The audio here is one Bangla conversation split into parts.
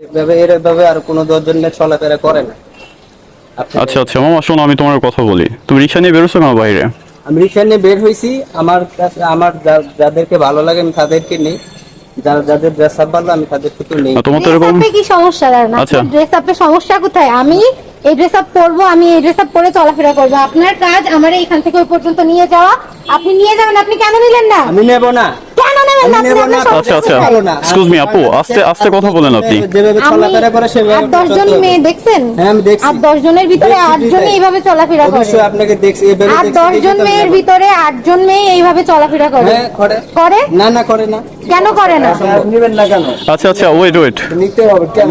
এভাবে এভাবে আর কোনো দশজন মেয়ে চলাফেরা করে না। আপনি- আচ্ছা আচ্ছা মামা শোনো আমি তোমার কথা বলি। তুমি রিক্সা নিয়ে বেরোছো কেন বাইরে? আমি রিক্সা নিয়ে বের হয়েছি। আমার কাছে আমার যাদেরকে ভালো লাগে আমি তাদেরকে নেই। যারা যাদের ড্রেস আপ ভালো আমি তাদেরকে তো নেই। তোমার তো এরকম কি সমস্যা? দাঁড়ান আচ্ছা। আপনার ড্রেস আপে সমস্যা কোথায়? আমি এই ড্রেস আপ পরবো আমি এই ড্রেস আপ পরে চলাফেরা করব। আপনার কাজ আমার এখান থেকে ওই পর্যন্ত নিয়ে যাওয়া। আপনি নিয়ে যাবেন আপনি কেন নিলেন না? আমি নেব না। কেন নেবেন না আপনি নেব না। আচ্ছা আচ্ছা। কোথায়? ভালো না। এক্সকিউজ মি আপু আস্তে আস্তে কথা বলেন আপনি। যেভাবে চলাফেরা করে সেভাবে আট দশ জন মেয়ে দেখছেন? হ্যাঁ, আমি দেখছি। আট দশ জনের ভিতরে দেখছি জনই এইভাবে চলাফেরা করে। অবশ্যই আপনাকে দেখছি এভাবে আট দেখছি জন মেয়ের ভিতরে আট জন মেয়ে এইভাবে চলাফেরা করে। হ্যাঁ করে। করে? না না করে না। কেন করে না? নেবেন না কেন? আচ্ছা আচ্ছা ওয়েট ওয়েট নিতে হবে কেন?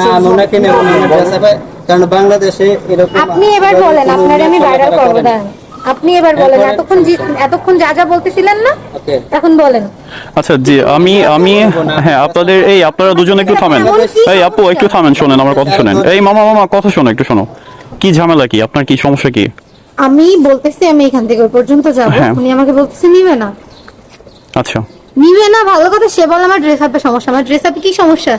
না ওনাকে নেব না। আমার dress up এ, কারণ বাংলাদেশে এরকম আপনি এবার বলেন আপনার আমি ভাইরাল চলাফেরা করব দাঁড়ান। আপনি এবার বলেন এতক্ষণ এতক্ষণ যা যা বলতেছিলেন না এখন বলেন। আচ্ছা জি আমি আমি হ্যাঁ আপনাদের এই আপনারা দুজন একটু থামেন। এই আপু একটু থামেন শোনেন আমার কথা শোনেন। এই মামা মামা কথা শোনো একটু শোনো। কি ঝামেলা কি? আপনার কি সমস্যা কি? আমি বলতেছি আমি এখান থেকে পর্যন্ত যাব। হ্যাঁ। উনি আমাকে বলতেছে নিবে না। আচ্ছা। নিবে না ভালো কথা সে বলে আমার ড্রেস আপে সমস্যা। আমার ড্রেস আপে কি সমস্যা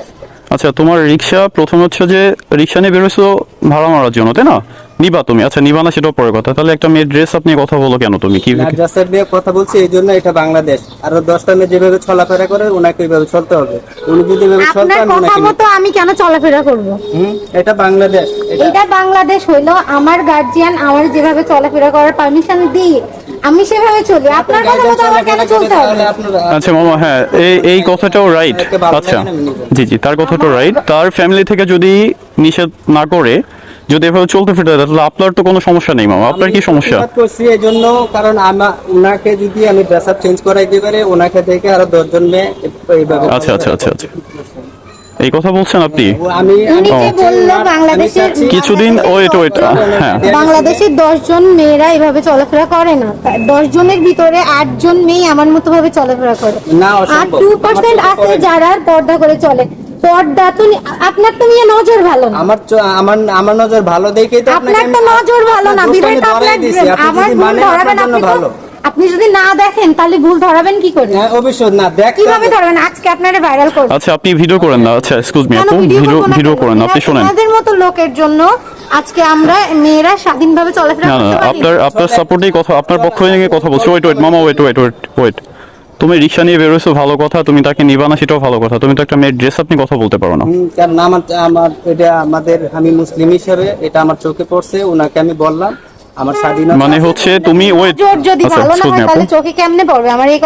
আচ্ছা তোমার রিক্সা প্রথম হচ্ছে যে রিক্সা নিয়ে বেরোছো ভাড়া মারার জন্য তাই না? নিবা তুমি। আচ্ছা নিবা না সেটাও পরে কথা। তাহলে একটা মেয়ের ড্রেস আপনি কথা বলো কেন তুমি? কি না ড্রেস নিয়ে কথা বলছি এই জন্য এটা বাংলাদেশ। আর দশটা মেয়ে যেভাবে চলাফেরা করে ওনাকে ওইভাবে চলতে হবে। উনি যদি এভাবে চলতে আপনার আমি কথা ওনাকে মতো আমি কেন চলাফেরা করব? এটা বাংলাদেশ এটা বাংলাদেশ হইল আমার গার্জিয়ান আমার যেভাবে চলাফেরা করার পারমিশন দিয়ে। আমি সেভাবে চলি। আপনার কথা মতো আমার কেন চলতে হবে? আপনারা আচ্ছা মামা হ্যাঁ এই এই কথাটাও রাইট আচ্ছা। জি জি তার কথাটাও রাইট তার ফ্যামিলি থেকে যদি নিষেধ না করে যদি এভাবে চলতে ফিরতে তাহলে আপনার তো কোনো সমস্যা নেই মামা। আপনার কি সমস্যা? করছি এই জন্য কারণ আমার ওনাকে যদি আমি ড্রেস আপ চেঞ্জ করাই দিতে পারি ওনাকে দেখে আরও দশজন মেয়ে এইভাবে আচ্ছা আচ্ছা আচ্ছা আচ্ছা। এই কথা বলছেন আপনি? কিছুদিন ওয়েট ওয়েট হ্যাঁ। বাংলাদেশের দশ জন মেয়েরা এভাবে চলাফেরা করে না। দশ জনের ভিতরে আট জন মেয়ে আমার মতো ভাবে চলাফেরা করে। না, আর টু পার্সেন্ট আছে যারা পর্দা করে চলে। পর্দা তো নি- আপনার তো নিয়ে নজর ভালো না। আমার আমার আমার নজর ভালো দেখেই তো আপনার তো নজর ভালো না। আপনার আমার ভুল ধরাবেন আপনি ভালো। আপনি যদি না দেখেন তাহলে ভুল ধরাবেন কি করে? হ্যাঁ অবশ্যই না দেখ কীভাবে ধরবেন? আজকে আপনারা ভাইরাল করবেন আচ্ছা আপনি ভিডিও করেন না। আচ্ছা এক্সকিউজ মি আপু ভিডিও ভিডিও না করেন আপনি শোনেন। মতো লোকের জন্য আজকে আমরা মেয়েরা স্বাধীনভাবে চলাফেরা না না করতে পারি। আপনার আপনার সাপোর্টেই কথা আপনার পক্ষ থেকে কথা বলছি। ওয়েট ওয়েট মামা ওয়েট ওয়েট ওয়েট ওয়েট তুমি রিক্সা নিয়ে বেরোছো ভালো কথা তুমি তাকে নিবা না সেটাও ভালো কথা। তুমি তো একটা মেয়ের ড্রেস আপনি কথা বলতে পারো না। কারণ আমার আমার এটা আমাদের আমি মুসলিম হিসেবে এটা আমার চোখে পড়ছে ওনাকে আমি বললাম আমার স্বাধীনতা মানে হচ্ছে তুমি ওয়েট যদি আচ্ছা ভালো না হয় তাহলে চোখে কেমনে পড়বে? আমার এই কথা